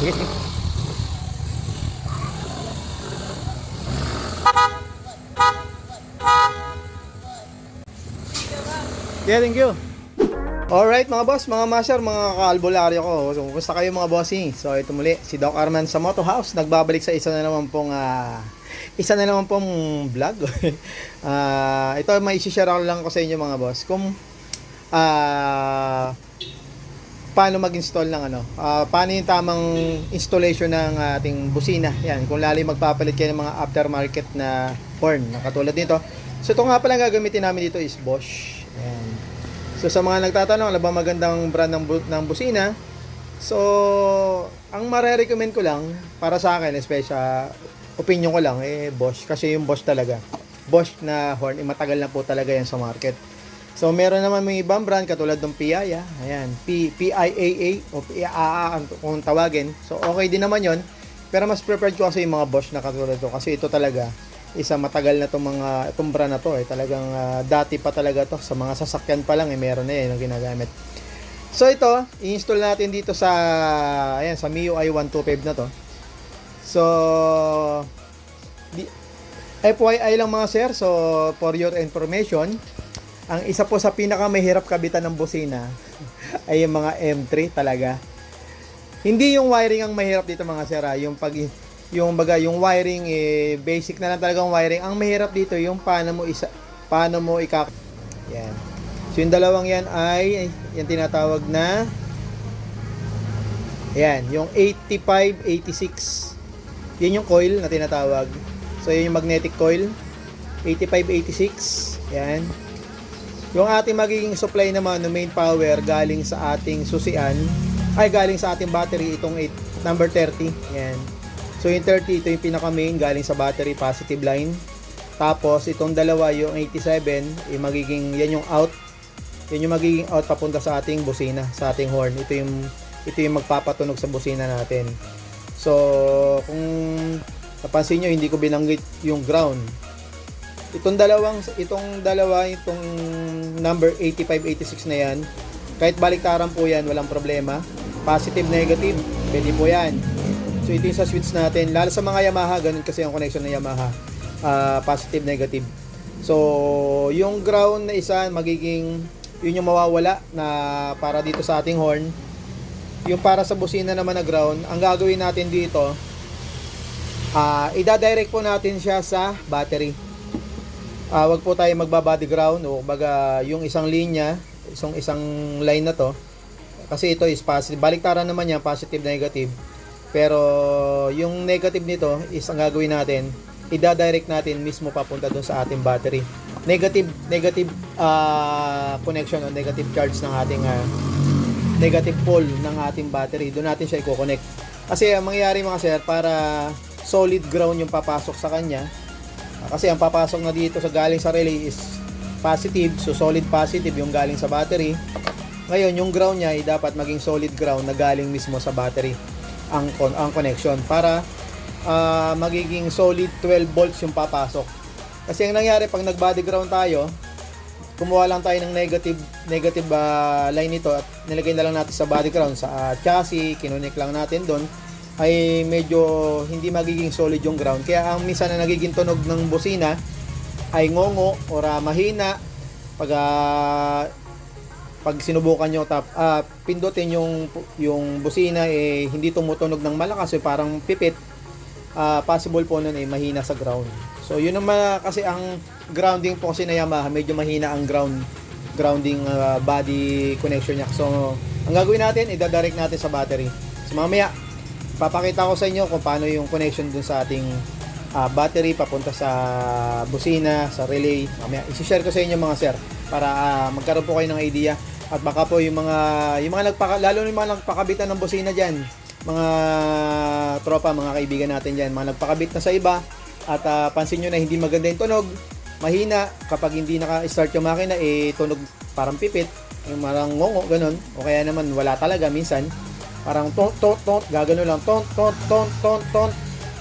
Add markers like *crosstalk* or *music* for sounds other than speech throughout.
*laughs* yeah, thank you. Alright mga boss, mga master, mga kaalbularyo ko. So, kumusta kayo mga bossing? So, ito muli, si Doc Arman sa Moto House. Nagbabalik sa isa na naman pong, ah, isa na naman pong vlog. *laughs* Ah, ito, may isi-share ko lang ko sa inyo mga boss. Kung, ah, paano mag-install ng ano, ah, paano yung tamang installation ng ating busina. Yan, kung lalo magpapalit kayo ng mga aftermarket na horn, na katulad nito. So, ito nga pala gagamitin namin dito is Bosch. Yan. So sa mga nagtatanong, ano ba magandang brand ng, bu- ng busina? So, ang mare-recommend ko lang para sa akin, especially opinion ko lang eh Bosch kasi yung Bosch talaga. Bosch na horn, eh, matagal na po talaga yan sa market. So meron naman mga ibang brand katulad ng Piaya, ayan, P PIAA o PIAA kung tawagin. So okay din naman 'yon. Pero mas preferred ko kasi yung mga Bosch na katulad to kasi ito talaga isa matagal na tong mga itong brand na to eh talagang ah, dati pa talaga to sa mga sasakyan pa lang eh meron na yan yung ginagamit. So ito, i-install natin dito sa ayan sa MIUI 125 na to. So di, FYI lang mga sir, so for your information, ang isa po sa pinakamahirap kabitan ng busina ay yung mga M3 talaga. Hindi yung wiring ang mahirap dito mga sir, ah, yung pag yung baga yung wiring eh basic na lang talagang wiring. Ang mahirap dito yung paano mo isa paano mo ikak Yan. So yung dalawang yan ay yung tinatawag na Yan, yung 8586. Yan yung coil na tinatawag. So yun yung magnetic coil. 8586. Yan. Yung ating magiging supply naman ng main power galing sa ating susian ay galing sa ating battery itong 8, number 30. Yan. So yung 30 ito yung pinaka main galing sa battery positive line. Tapos itong dalawa yung 87 yung magiging yan yung out. Yan yung magiging out papunta sa ating busina, sa ating horn. Ito yung ito yung magpapatunog sa busina natin. So kung napansin nyo hindi ko binanggit yung ground. Itong dalawang itong dalawa itong number 8586 na yan kahit baliktaran po yan walang problema. Positive negative pwede po yan. So ito yung sa switch natin. Lalo sa mga Yamaha ganun kasi ang connection ng Yamaha. Ah, positive negative. So yung ground na isa magiging yun yung mawawala na para dito sa ating horn. Yung para sa busina naman na ground ang gagawin natin dito ah ida-direct po natin siya sa battery Ah, wag po tayo magbabody ground o baga yung isang linya, isang isang line na to. Kasi ito is positive. Baliktaran naman niya, positive negative. Pero yung negative nito is ang gagawin natin, ida-direct natin mismo papunta doon sa ating battery. Negative negative ah, connection o negative charge ng ating ah, negative pole ng ating battery. Doon natin siya i-connect. Kasi ang mangyayari mga sir, para solid ground yung papasok sa kanya, kasi ang papasok na dito sa galing sa relay is positive, so solid positive yung galing sa battery. Ngayon, yung ground niya ay dapat maging solid ground na galing mismo sa battery ang ang connection para ah, magiging solid 12 volts yung papasok. Kasi ang nangyari pag nag-body ground tayo, kumuha lang tayo ng negative negative ah, line nito at nilagay na lang natin sa body ground sa ah, chassis, kinunik lang natin doon ay medyo hindi magiging solid yung ground. Kaya ang minsan na nagiging tunog ng busina ay ngongo or ah, mahina. Pag ah, pag sinubukan nyo tap ah, pindutin yung yung busina eh hindi tumutunog ng malakas eh parang pipit. Ah, possible po nun eh mahina sa ground. So yun naman kasi ang grounding po kasi na Yamaha medyo mahina ang ground grounding ah, body connection niya. So ang gagawin natin idadirect natin sa battery. So mamaya papakita ko sa inyo kung paano yung connection dun sa ating ah, battery papunta sa busina, sa relay. Mamaya i-share ko sa inyo mga sir para ah, magkaroon po kayo ng idea. At baka po yung mga yung mga nagpaka lalo yung mga nagpakabitan ng busina diyan, mga tropa, mga kaibigan natin diyan, mga nagpakabit na sa iba. At ah, pansin nyo na hindi maganda yung tunog, mahina. Kapag hindi naka-start yung makina eh tunog parang pipit, yung marang ngongo ganun. O kaya naman wala talaga minsan Parang ton ton ton gagano lang ton ton ton ton ton.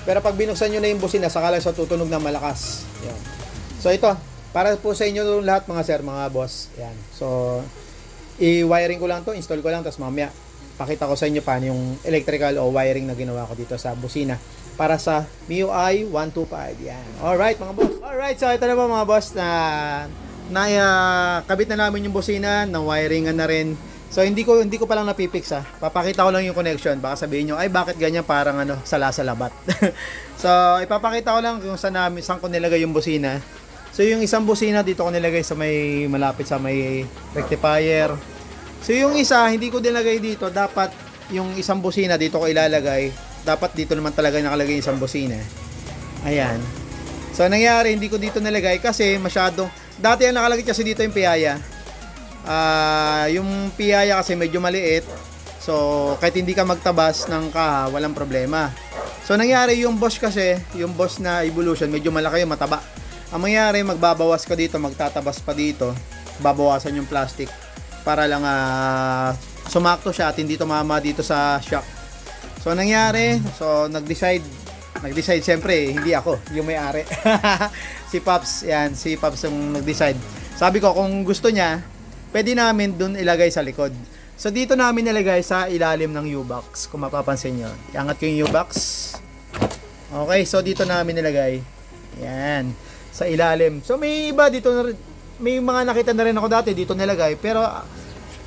Pero pag binuksan niyo na yung busina, saka lang sa tutunog na malakas. Yan. So ito, para po sa inyo lahat mga sir, mga boss. Yan. So i-wiring ko lang to, install ko lang tapos mamaya pakita ko sa inyo paano yung electrical o wiring na ginawa ko dito sa busina para sa MIUI 125. Yan. Alright mga boss. Alright, so ito na po mga boss na na ah, kabit na namin yung busina, na wiringan na rin. So hindi ko hindi ko pa lang napipix ah. Papakita ko lang yung connection. Baka sabihin nyo, ay bakit ganyan parang ano, sala sa labat. *laughs* so ipapakita ko lang kung saan namin saan ko nilagay yung busina. So yung isang busina dito ko nilagay sa may malapit sa may rectifier. So yung isa hindi ko nilagay dito, dapat yung isang busina dito ko ilalagay. Dapat dito naman talaga nakalagay yung isang busina. Ayan. So nangyari hindi ko dito nilagay kasi masyadong dati ang nakalagay kasi dito yung piyaya. Ah, yung piyaya kasi medyo maliit. So kahit hindi ka magtabas ng kaha, walang problema. So nangyari yung boss kasi, yung boss na evolution medyo malaki yung mataba. Ang mangyari magbabawas ka dito, magtatabas pa dito, babawasan yung plastic para lang ah, sumakto siya at hindi tumama dito sa shock. So nangyari, so nag-decide nag-decide siyempre, hindi ako, yung may-ari. *laughs* si Pops, yan, si Pops yung nag-decide. Sabi ko kung gusto niya, pwede namin dun ilagay sa likod. So dito namin nilagay sa ilalim ng U-box, kung mapapansin nyo. Iangat ko yung U-box. Okay, so dito namin nilagay. Yan, sa ilalim. So may iba dito na may mga nakita na rin ako dati dito nilagay, pero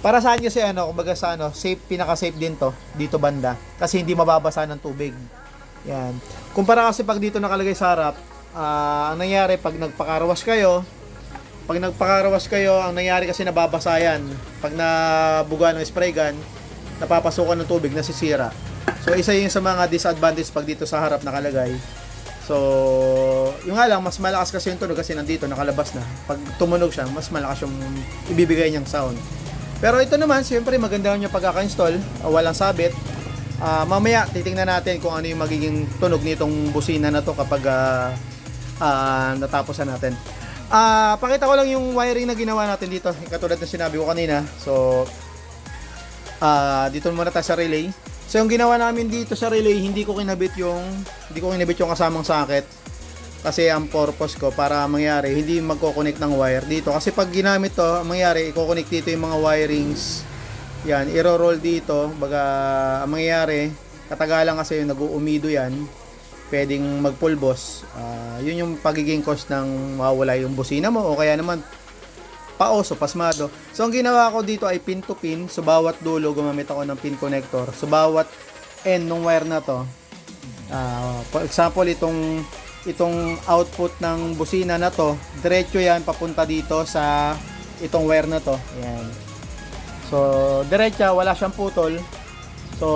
para saan kasi ano, kumbaga sa ano, safe, pinaka-safe din to, dito banda. Kasi hindi mababasa ng tubig. Yan. Kumpara kasi pag dito nakalagay sa harap, ah, ang nangyari pag nagpakarawas kayo, pag nagpakarawas kayo, ang nangyari kasi nababasa yan. Pag nabuga ng spray gun, napapasukan ng tubig, nasisira. So isa yun sa mga disadvantage pag dito sa harap nakalagay. So, yung nga lang, mas malakas kasi yung tunog kasi nandito, nakalabas na. Pag tumunog siya, mas malakas yung ibibigay niyang sound. Pero ito naman, siyempre maganda yung pagkaka-install, ah, walang sabit. Ah, mamaya titingnan natin kung ano yung magiging tunog nitong busina na to kapag ah, ah, natapos na natin. Ah, pakita ko lang yung wiring na ginawa natin dito, katulad ng sinabi ko kanina. So, ah, dito muna tayo sa relay. So, yung ginawa namin dito sa relay, hindi ko kinabit yung hindi ko kinabit yung kasamang socket. Kasi ang purpose ko para mangyari hindi magko-connect ng wire dito. Kasi pag ginamit to ang mangyari i-connect dito yung mga wirings. Yan iro-roll dito. Baga ang mangyayari katagalan kasi yung nag-uumido yan pwedeng magpulbos Ah, yun yung pagiging cost ng mawawala yung busina mo o kaya naman paos o pasmado so ang ginawa ko dito ay pin to pin so bawat dulo gumamit ako ng pin connector so bawat end ng wire na to Ah, for example, itong itong output ng busina na to, diretso yan papunta dito sa itong wire na to. Ayan. So, diretsa, wala siyang putol. So,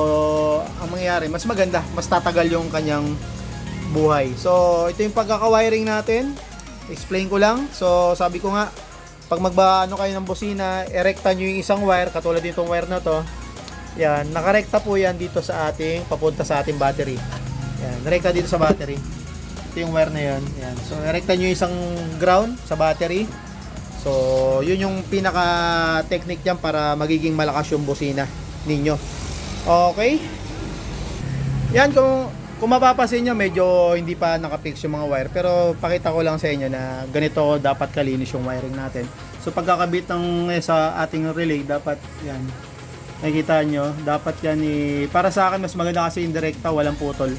ang mangyayari, mas maganda, mas tatagal yung kanyang buhay. So, ito yung pagkaka-wiring natin. Explain ko lang. So, sabi ko nga, pag magbaano kayo ng busina, erekta nyo yung isang wire, katulad nitong wire na to. Yan, nakarekta po yan dito sa ating, papunta sa ating battery. Yan, rekta dito sa battery. Ito yung wire na yan. Yan. So, rekta nyo isang ground sa battery. So, yun yung pinaka technique diyan para magiging malakas yung busina ninyo. Okay? Yan, kung, kung mapapansin nyo, medyo hindi pa nakapix yung mga wire. Pero pakita ko lang sa inyo na ganito dapat kalinis yung wiring natin. So, pagkakabit ng eh, sa ating relay, dapat yan. Nakikita nyo, dapat yan eh, para sa akin mas maganda kasi indirekta, walang putol.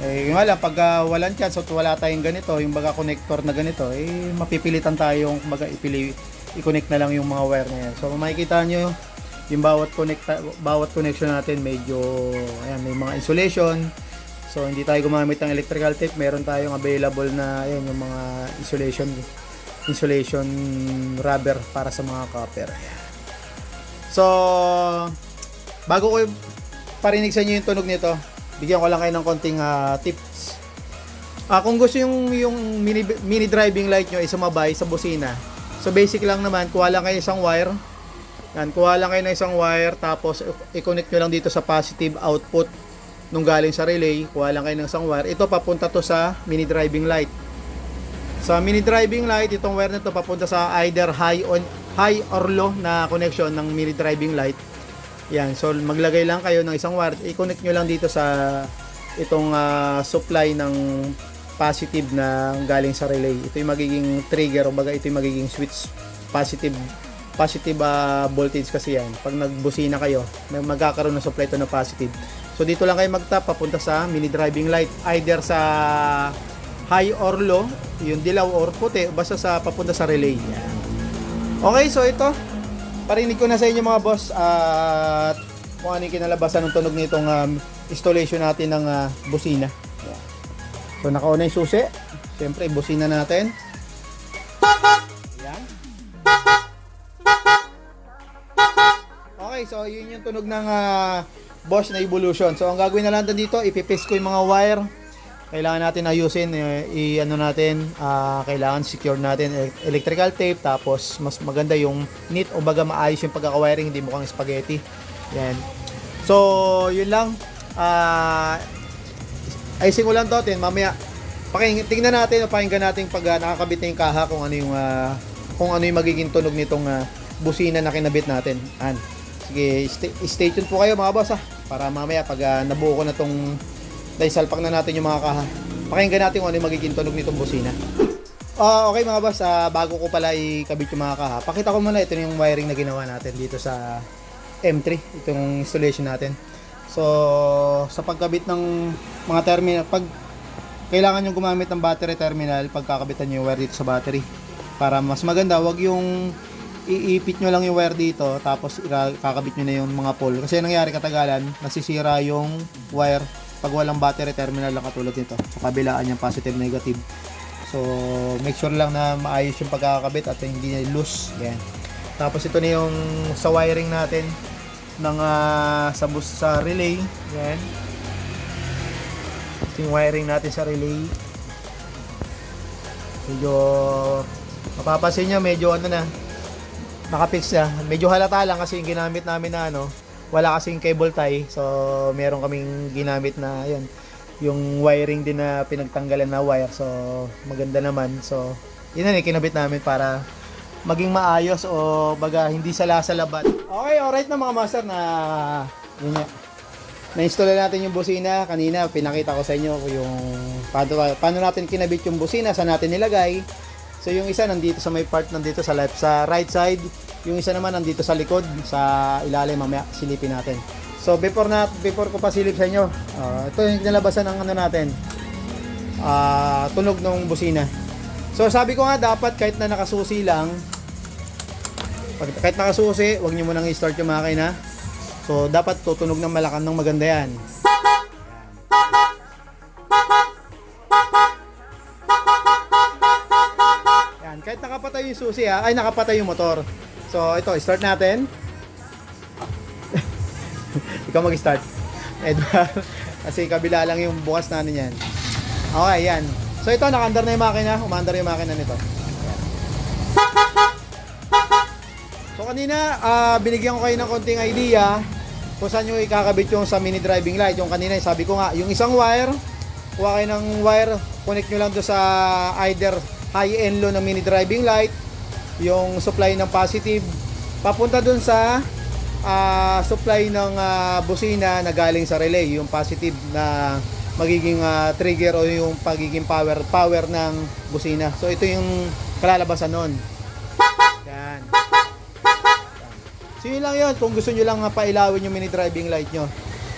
Eh, lang, pag ah, walang chance at wala tayong ganito, yung baga connector na ganito, eh, mapipilitan tayong baga ipili, i-connect na lang yung mga wire na yan. So, makikita nyo, yung bawat connect bawat connection natin medyo ayan may mga insulation so hindi tayo gumamit ng electrical tape. Meron tayong available na ayan yung mga insulation insulation rubber para sa mga copper. So bago ko parinig sa inyo yung tunog nito bigyan ko lang kayo ng konting ah, tips. Ah, kung gusto yung yung mini, mini driving light nyo ay sumabay sa busina. So basic lang naman, kuha lang kayo isang wire. Yan, kuha lang kayo ng isang wire tapos i-connect nyo lang dito sa positive output nung galing sa relay. Kuha lang kayo ng isang wire. Ito papunta to sa mini driving light. Sa mini driving light, itong wire na to papunta sa either high on high or low na connection ng mini driving light. Yan, so maglagay lang kayo ng isang wire. I-connect nyo lang dito sa itong ah, supply ng positive na galing sa relay. Ito yung magiging trigger o baga ito yung magiging switch positive positive ah, voltage kasi yan. Pag nagbusina kayo, may magkakaroon ng supply to na positive. So dito lang kayo mag-tap papunta sa mini driving light either sa high or low, yung dilaw or puti, basta sa papunta sa relay. Okay, so ito, parinig ko na sa inyo mga boss at kung ano yung kinalabasan ng tunog nitong um, installation natin ng ah, busina. Yan. So nakauna yung susi. Siyempre, busina natin. Yan. Okay, so yun yung tunog ng ah, Bosch na Evolution. So ang gagawin na lang dito, ipipaste ko yung mga wire. Kailangan natin ayusin, eh, i-ano natin, ah, kailangan secure natin electrical tape tapos mas maganda yung neat o baga maayos yung pagkaka-wiring, hindi mukhang spaghetti. Yan. So, yun lang. Ah, ayusin ko lang to, tin mamaya paking tingnan natin o pakinggan natin pag ah, nakakabit na yung kaha kung ano yung ah, kung ano yung magiging tunog nitong ah, busina na kinabit natin. An. Sige, stay, stay tuned po kayo mga boss ah, para mamaya pag ah, nabuo ko na tong dahil na natin yung mga kaha. Pakinggan natin kung ano yung magiging tunog nitong busina. Ah, okay mga boss, ah, bago ko pala ikabit yung mga kaha, pakita ko muna ito yung wiring na ginawa natin dito sa M3, itong installation natin. So, sa pagkabit ng mga terminal, pag kailangan yung gumamit ng battery terminal, pagkakabitan nyo yung wire dito sa battery. Para mas maganda, wag yung iipit nyo lang yung wire dito, tapos kakabit nyo na yung mga pole. Kasi nangyari katagalan, nasisira yung wire pag walang battery terminal lang katulad nito. Sa kabilaan yung positive negative. So, make sure lang na maayos yung pagkakabit at hindi na loose. Yan. Tapos ito na yung sa wiring natin ng ah, sa bus sa relay. Yan. Ito yung wiring natin sa relay. Medyo mapapansin nyo, medyo ano na nakapix na. Medyo halata lang kasi yung ginamit namin na ano, wala kasing cable tie. So, meron kaming ginamit na yun, yung wiring din na pinagtanggalan na wire. So, maganda naman. So, yun na kinabit namin para maging maayos o baga hindi sala sa labat. Okay, alright na mga master na yun nga. Na-install na natin yung busina. Kanina pinakita ko sa inyo yung paano, paano natin kinabit yung busina, saan natin nilagay. So yung isa nandito sa may part nandito sa left sa right side, yung isa naman nandito sa likod sa ilalim mamaya silipin natin. So before na before ko pa silip sa inyo, ah, ito yung nalabasan ng ano natin. Ah, tunog ng busina. So sabi ko nga dapat kahit na nakasusi lang, pag kahit nakasusi, wag niyo munang i-start yung makina. So dapat tutunog ng malakan ng maganda. Yan, yung susi ha, ay nakapatay yung motor. So ito, start natin. *laughs* Ikaw mag-start. Edward. *laughs* Kasi kabila lang yung bukas na ano yan. Okay, yan. So ito, naka-under na yung makina. Umandar yung makina nito. So kanina, ah, binigyan ko kayo ng konting idea kung saan nyo ikakabit yung sa mini driving light. Yung kanina, sabi ko nga, yung isang wire, kuha kayo ng wire, connect nyo lang do sa either high and low ng mini driving light, yung supply ng positive, papunta dun sa ah, supply ng ah, busina na galing sa relay, yung positive na magiging ah, trigger o yung pagiging power power ng busina. So ito yung kalalabasan nun. Yan. So yun lang yun. Kung gusto nyo lang pailawin yung mini driving light nyo.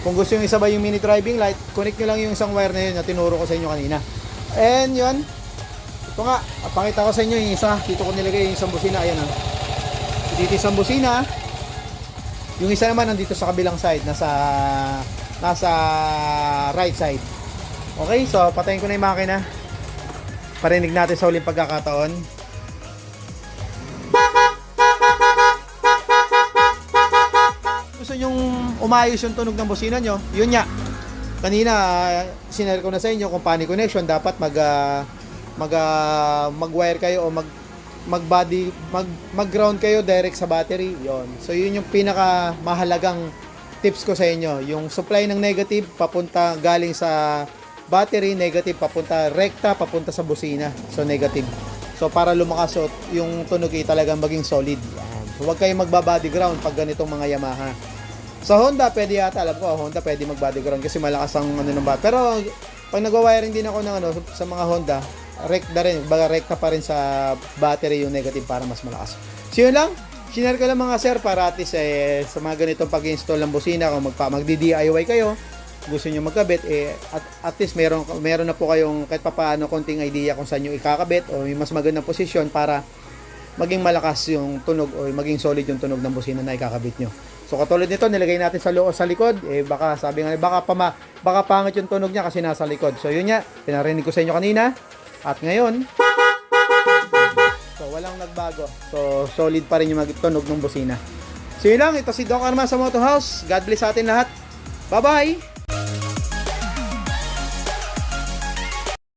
Kung gusto nyo isabay yung mini driving light, connect nyo lang yung isang wire na yun na tinuro ko sa inyo kanina. And yun. Ito nga, ah, pakita ko sa inyo yung isa. Dito ko nilagay yung isang busina. Ayan ah. Dito isang busina. Yung isa naman nandito sa kabilang side. Nasa, nasa right side. Okay, so patayin ko na yung makina. Parinig natin sa huling pagkakataon. gusto nyong umayos yung tunog ng busina nyo, yun nga. Kanina, uh, sinare ko na sa inyo kung paano connection, dapat mag, ah, mag, ah, mag-wire kayo o mag, mag-body, mag, mag-ground kayo direct sa battery. Yon. So, yun yung pinaka mahalagang tips ko sa inyo. Yung supply ng negative, papunta galing sa battery, negative, papunta rekta, papunta sa busina. So, negative. So, para lumakas yung tunog ay talagang maging solid. So, huwag kayong magba-body ground pag ganitong mga Yamaha. Sa Honda, pwede yata, alam ko, Honda pwede mag-body ground kasi malakas ang ano ng bat. Pero, pag nagwa-wiring din ako ng ano, sa mga Honda, rekta rin, baga rekta pa rin sa battery yung negative para mas malakas. So, yun lang. Sinare ko lang mga sir para at least eh, sa mga ganitong pag-install ng busina kung magpa magdi-DIY kayo, gusto niyo magkabit eh at, at least meron meron na po kayong kahit papaano konting idea kung saan niyo ikakabit o may mas magandang posisyon para maging malakas yung tunog o maging solid yung tunog ng busina na ikakabit nyo. So katulad nito, nilagay natin sa loob sa likod, eh baka sabi nga baka pama, baka pangit yung tunog niya kasi nasa likod. So yun nga, pinarinig ko sa inyo kanina. At ngayon, so walang nagbago. So solid pa rin yung magtunog ng busina. So yun lang, ito si Doc Arma sa Moto House. God bless sa atin lahat. Bye-bye!